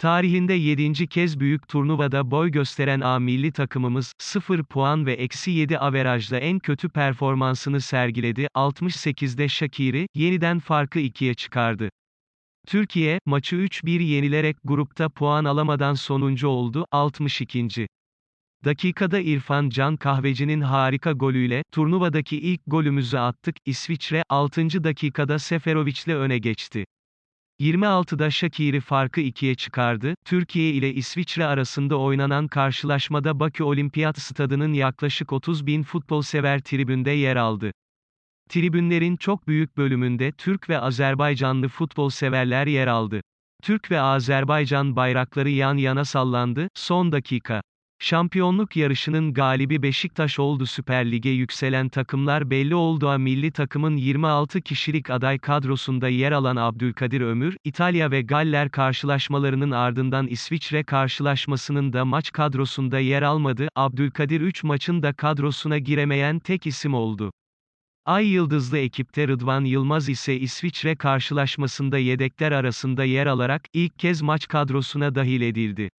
Tarihinde 7. kez büyük turnuvada boy gösteren A milli takımımız, 0 puan ve eksi 7 averajla en kötü performansını sergiledi, 68'de Şakiri, yeniden farkı 2'ye çıkardı. Türkiye, maçı 3-1 yenilerek grupta puan alamadan sonuncu oldu, 62. Dakikada İrfan Can Kahveci'nin harika golüyle, turnuvadaki ilk golümüzü attık, İsviçre, 6. dakikada Seferovic'le öne geçti. 26'da Şakir'i farkı ikiye çıkardı, Türkiye ile İsviçre arasında oynanan karşılaşmada Bakü Olimpiyat Stadı'nın yaklaşık 30 bin futbol sever tribünde yer aldı. Tribünlerin çok büyük bölümünde Türk ve Azerbaycanlı futbol severler yer aldı. Türk ve Azerbaycan bayrakları yan yana sallandı, son dakika. Şampiyonluk yarışının galibi Beşiktaş oldu Süper Lig'e yükselen takımlar belli oldu. Milli takımın 26 kişilik aday kadrosunda yer alan Abdülkadir Ömür, İtalya ve Galler karşılaşmalarının ardından İsviçre karşılaşmasının da maç kadrosunda yer almadı. Abdülkadir 3 maçın da kadrosuna giremeyen tek isim oldu. Ay Yıldızlı ekipte Rıdvan Yılmaz ise İsviçre karşılaşmasında yedekler arasında yer alarak ilk kez maç kadrosuna dahil edildi.